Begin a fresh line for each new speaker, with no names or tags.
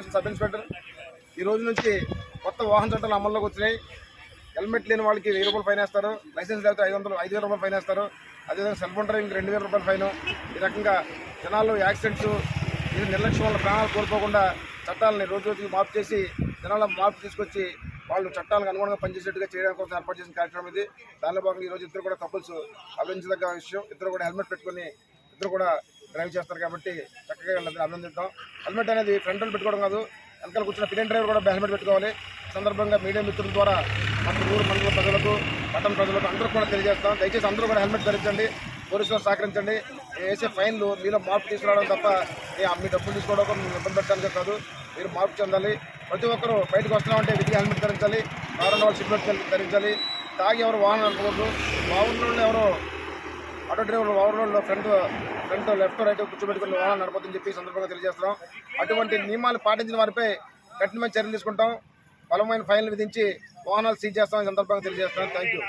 Station sub inspector. ఈ రోజు నుంచి కొత్త వాహన చట్టాలు అమల్లోకి వచ్చినాయి. హెల్మెట్ లేని వాళ్ళకి వెయ్యి రూపాయలు ఫైన్ వేస్తారు. లైసెన్స్ లేకపోతే ఐదు వందలు ఐదు వేల రూపాయలు ఫైన్ వేస్తారు. అదేవిధంగా సెల్ ఫోన్ డ్రైవింగ్ రెండు వేల రూపాయల ఫైన్. ఈ రకంగా జనాల్లో యాక్సిడెంట్స్ ఇది నిర్లక్ష్యం వల్ల ప్రాణాలు కోల్పోకుండా చట్టాలని రోజు రోజుకి మార్పు చేసి జనాల మార్పు తీసుకొచ్చి వాళ్ళు చట్టాలకు అనుగుణంగా పనిచేసేట్టుగా చేయడానికి కోసం ఏర్పాటు చేసిన కార్యక్రమం ఇది. దానిలో భాగంగా ఈ రోజు ఇద్దరు కూడా కపుల్స్ అభించదగ్గ విషయం. ఇద్దరు కూడా హెల్మెట్ పెట్టుకొని ఇద్దరు కూడా డ్రైవ్ చేస్తారు కాబట్టి చక్కగా వీళ్ళని అభినందిద్దాం హెల్మెట్ అనేది ఫ్రంట్ పెట్టుకోవడం కాదు వెనకాల కూర్చున్న పిలియన్ డ్రైవర్ కూడా హెల్మెట్ పెట్టుకోవాలి. సందర్భంగా మీడియా మిత్రుల ద్వారా మన ఊరు మండల ప్రజలకు పట్టణ ప్రజలకు అందరూ కూడా తెలియజేస్తాం. దయచేసి అందరూ కూడా హెల్మెట్ ధరించండి పోలీసులు సహకరించండి. వేసే ఫైన్లు మీలో మార్పు తీసుకురావడం తప్ప మీ డబ్బులు తీసుకోవడం ఇబ్బంది పెట్టడానికి కాదు. మీరు మార్పు చెందాలి. ప్రతి ఒక్కరూ బయటకు వస్తున్నామంటే విధి హెల్మెట్ ధరించాలి. కారణం వాళ్ళు సిగ్నల్ ధరించాలి. తాగి ఎవరు వాహనం అనుకోవద్దు. మా ఊళ్ళో ఎవరో ఆటో డ్రైవర్లు ఓవర్లోడ్లో ఫ్రంట్ ఫ్రంట్ లెఫ్ట్ రైట్ కూర్చోబెట్టుకుని వాహనం నడపదని చెప్పి సందర్భంగా తెలియజేస్తున్నాం. అటువంటి నియమాలు పాటించిన వారిపై కఠినమైన చర్యలు తీసుకుంటాం. బలమైన ఫైన్లు విధించి వాహనాలు సీజ్ చేస్తాం సందర్భంగా తెలియజేస్తున్నాం. Thank you